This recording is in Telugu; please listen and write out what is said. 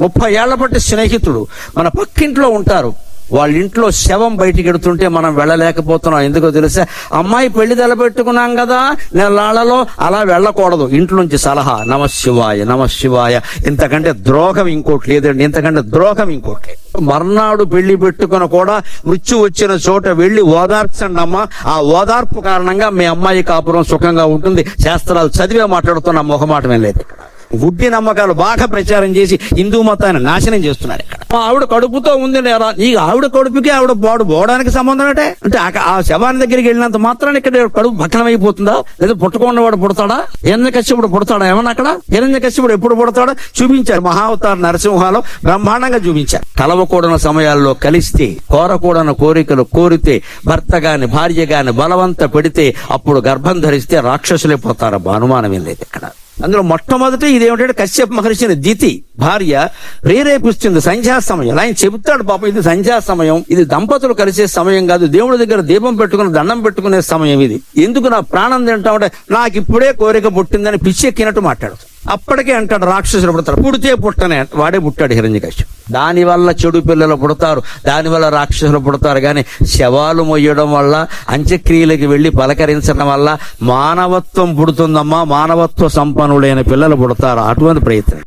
ముప్పై ఏళ్ళ పట్టి స్నేహితుడు. మన పక్కింట్లో ఉంటారు. వాళ్ళ ఇంట్లో శవం బయటికి ఎడుతుంటే మనం వెళ్ళలేకపోతున్నాం. ఎందుకో తెలుసా? అమ్మాయి పెళ్ళి తలపెట్టుకున్నాం కదా నెలాళ్ళలో అలా వెళ్ళకూడదు. ఇంట్లోంచి సలహా నమ శివాయ నమ శివాయ. ఇంతకంటే ద్రోహం ఇంకోటి లేదండి. ఇంతకంటే ద్రోహం ఇంకోటి. మర్నాడు పెళ్ళి పెట్టుకుని కూడా మృత్యు వచ్చిన చోట వెళ్ళి ఓదార్చండి అమ్మా. ఆ ఓదార్పు కారణంగా మీ అమ్మాయి కాపురం సుఖంగా ఉంటుంది. శాస్త్రాలు చదివే మాట్లాడుతున్న మొహమాటమే లేదు. గుడ్డి నమ్మకాలు బాగా ప్రచారం చేసి హిందూ మతాన్ని నాశనం చేస్తున్నారు ఇక్కడ. మా ఆవిడ కడుపుతో ఉంది లేరా ఈ ఆవిడ కడుపుకి ఆవిడ బాడు పోవడానికి సంబంధం అంటే అంటే ఆ- శవాన్ని దగ్గరికి వెళ్ళినంత మాత్రాన్ని ఇక్కడ కడుపు భక్షణం అయిపోతుందా లేదా పుట్టకుండా వాడు పుడతాడా? హిరణ్య కశ్యపుడు పుడతాడా? ఏమన్నా అక్కడ? హిరణ్య కశ్యపుడు ఎప్పుడు పుడతాడో? చూపించారు. మహావతార నరసింహాలో బ్రహ్మాండంగా చూపించారు. కలవకూడని సమయాల్లో కలిస్తే కోరకూడని కోరికలు కోరితే భర్త గాని భార్య గాని బలవంత పెడితే అప్పుడు గర్భం ధరిస్తే రాక్షసులే పోతారు అనుమానం ఏం లేదు ఇక్కడ. అందులో మొట్టమొదటి ఇదేమిటంటే కశ్యప్ మహర్షిని దితి భార్య ప్రేరేపిస్తుంది సంధ్యా సమయం. ఆయన చెబుతాడు పాపం ఇది సంధ్యా సమయం ఇది దంపతులు కలిసే సమయం కాదు దేవుడి దగ్గర దీపం పెట్టుకుని దండం పెట్టుకునే సమయం ఇది. ఎందుకు నా ప్రాణం తింటా ఉంటే నాకు ఇప్పుడే కోరిక పుట్టిందని పిచ్చెక్కినట్టు మాట్లాడు అప్పటికే అంటాడు రాక్షసులు పుడతారు. పుడితే పుట్టనే వాడే పుట్టాడు హిరణ్యకశ్యపు. దాని వల్ల చెడు పిల్లలు పుడతారు దానివల్ల రాక్షసులు పుడతారు. కానీ శవాలు మొయ్యడం వల్ల అంత్యక్రియలకు వెళ్ళి పలకరించడం వల్ల మానవత్వం పుడుతుందమ్మా. మానవత్వ సంపన్నులైన పిల్లలు పుడతారు. అటువంటి ప్రయత్నం.